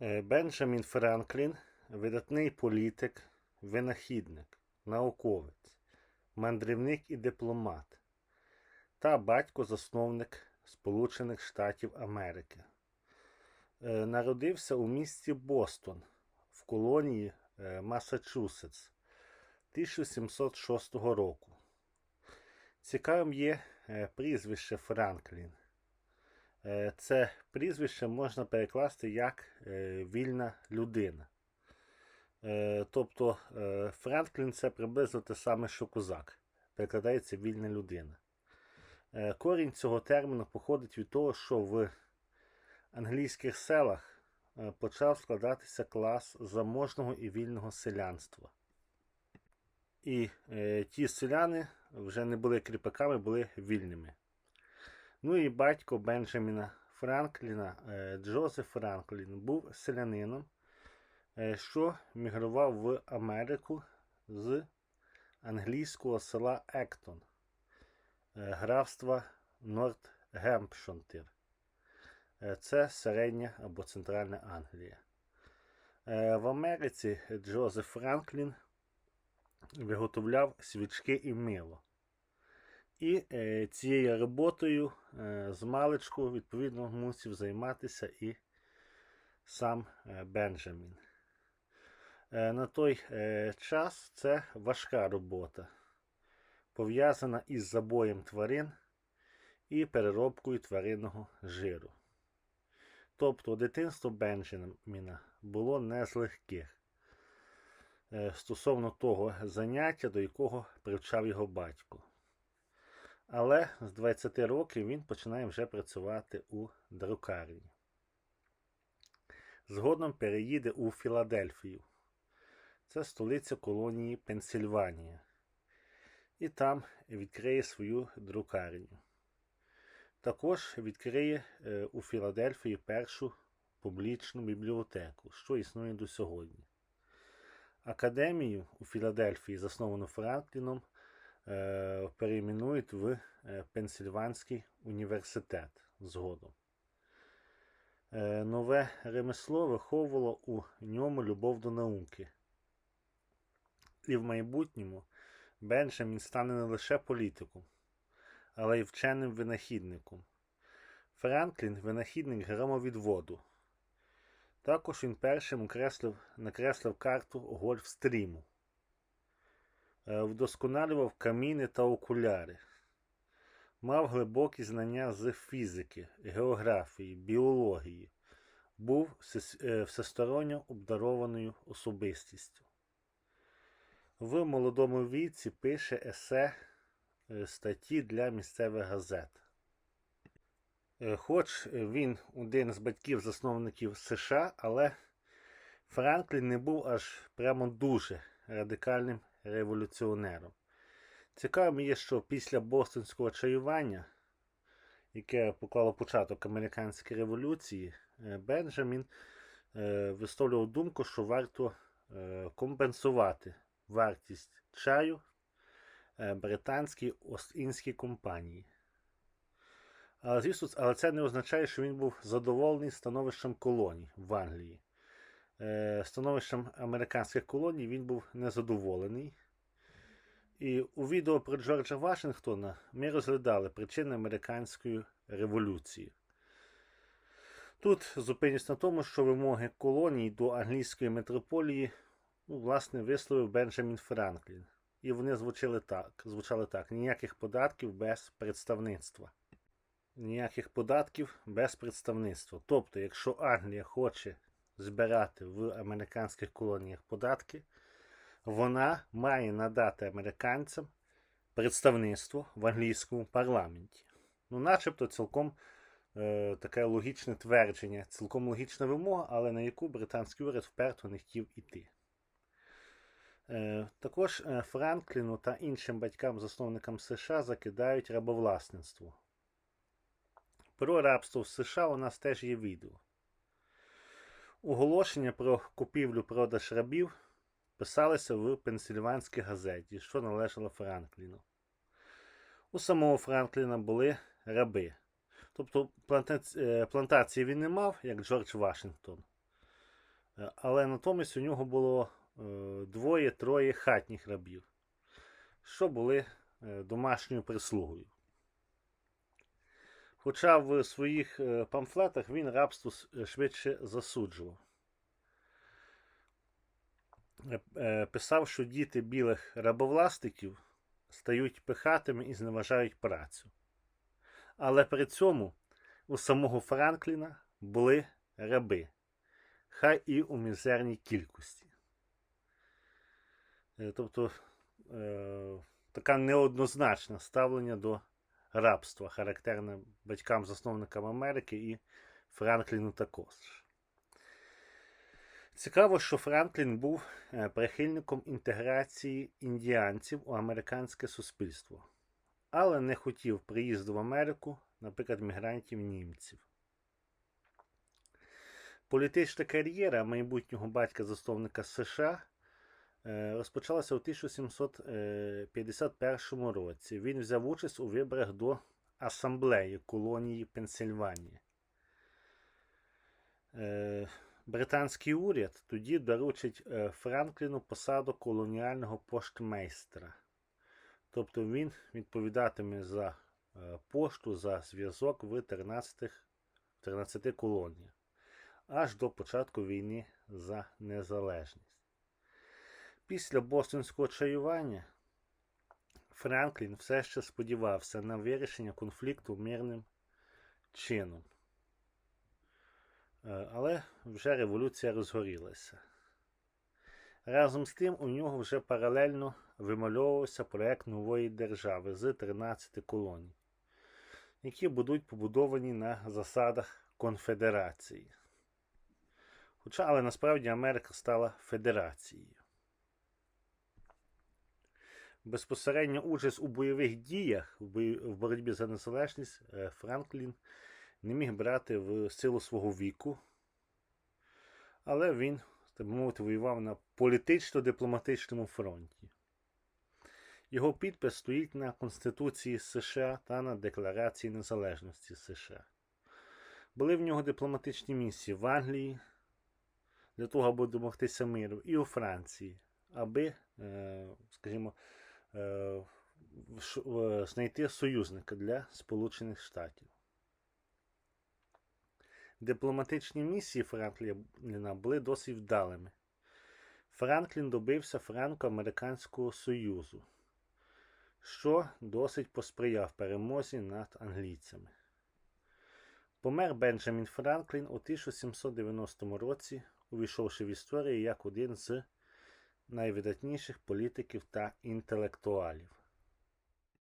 Е, Бенджамін Франклін видатний політик, винахідник, науковець, мандрівник і дипломат та батько-засновник Сполучених Штатів Америки. Е, Народився у місті Бостон в колонії е, Масачусетс 1706 року. Цікавим є прізвище Франклін. Е, Це прізвище можна перекласти як е, вільна людина. Е, Тобто Франклін це приблизно те саме, що козак. Перекладається вільна людина. Корінь цього терміну походить від того, що в англійських селах почав складатися клас заможного і вільного селянства. І ті селяни вже не були кріпаками, були вільними. Ну і батько Бенджаміна Франкліна, е, Джозеф Франклін, був селянином, е, що мігрував в Америку з англійського села Ектон, е, графства Нортгемпшонтир. Це середня або центральна Англія. В Америці Джозеф Франклін виготовляв свічки і мило. І е, цією роботою е, з маличку, відповідно, мусив займатися і сам е, Бенджамін. Е, на той е, час це важка робота, пов'язана із забоєм тварин і переробкою тваринного жиру. Тобто дитинство Бенджаміна було не з легких е, стосовно того заняття, до якого привчав його батько. Але з 20 років він починає вже працювати у друкарні. Згодом переїде у Філадельфію. Це столиця колонії Пенсильванія. І там відкриє свою друкарню. Також відкриє е, у Філадельфії першу публічну бібліотеку, що існує до сьогодні. Академію у Філадельфії, засновану Франкліном, перейменують в е, Пенсильванський університет згодом. Е, Нове ремесло виховувало у ньому любов до науки. І в майбутньому Бенджамін стане не лише політиком, але й вченим винахідником. Франклін винахідник громовідводу. Також він першим накреслив карту Гольфстріму. Е, Вдосконалював каміни та окуляри. Мав глибокі знання з фізики, географії, біології. Був е, всесторонньо обдарованою особистістю. В молодому віці пише есе е, статті для місцевих газет. Хоч він один з батьків-засновників США, але Франклін не був аж прямо дуже радикальним революціонером. Цікавим є, що після Бостонського чаювання, яке поклало початок американській революції, е, Бенджамін е, висловлював думку, що варто е, компенсувати вартість чаю британській Ост-Індській компанії. Але, звісно, але це не означає, що він був задоволений становищем колоній в Англії. Е, Становищем американських колоній він був незадоволений. І у відео про Джорджа Вашингтона ми розглядали причини американської революції. Тут зупинюсь на тому, що вимоги колоній до англійської метрополії ну, власне, висловив Бенджамін Франклін. І вони звучали так, звучали так: ніяких податків без представництва. Ніяких податків без представництва. Тобто, якщо Англія хоче збирати в американських колоніях податки, вона має надати американцям представництво в англійському парламенті. Ну, начебто, цілком е, таке логічне твердження, цілком логічна вимога, але на яку британський уряд вперто не хотів іти. Е, також е, Франкліну та іншим батькам-засновникам США закидають рабовласництво. Про рабство в США у нас теж є відео. Оголошення про купівлю-продаж рабів писалися в Пенсильванській газеті, що належало Франкліну. У самого Франкліна були раби. Тобто е, плантації він не мав, як Джордж Вашингтон. Е, Але натомість у нього було е, двоє-троє хатніх рабів, що були домашньою прислугою. Хоча в своїх е, памфлетах він рабство е, швидше засуджував. Е, Писав, що діти білих рабовласників стають пихатими і зневажають працю. Але при цьому у самого Франкліна були раби, хай і у мізерній кількості. Тобто така неоднозначне ставлення до рабства, характерне батькам-засновникам Америки і Франкліну також. Цікаво, що Франклін був е, прихильником інтеграції індіанців у американське суспільство, але не хотів приїзду в Америку, наприклад, мігрантів німців. Політична кар'єра майбутнього батька-засновника США е, розпочалася у 1751 році. Він взяв участь у виборах до Асамблеї колонії Пенсильванії. Е, Британський уряд тоді доручить е, Франкліну посаду колоніального поштмейстра. Тобто він відповідатиме за е, пошту, за зв'язок в 13, 13 колоніях аж до початку війни за незалежність. Після бостонського чаювання Франклін все ще сподівався на вирішення конфлікту мирним чином. Е, Але вже революція розгорілася. Разом з тим у нього вже паралельно вимальовувався проект нової держави з 13 колоній, які будуть побудовані на засадах конфедерації. Хоча, але насправді Америка стала федерацією. Безпосередньо участь у бойових діях в боротьбі за незалежність е, Франклін не міг брати в силу свого віку, але він, так би мовити, воював на політично-дипломатичному фронті. Його підпис стоїть на Конституції США та на Декларації Незалежності США. Були в нього дипломатичні місії в Англії для того, аби домогтися миру, і у Франції, аби, е, скажімо, знайти союзника для Сполучених Штатів. Дипломатичні місії Франкліна були досить вдалими. Франклін добився Франко-Американського Союзу, що досить посприяв перемозі над англійцями. Помер Бенджамін Франклін у 1790 році, увійшовши в історію як один з найвидатніших політиків та інтелектуалів.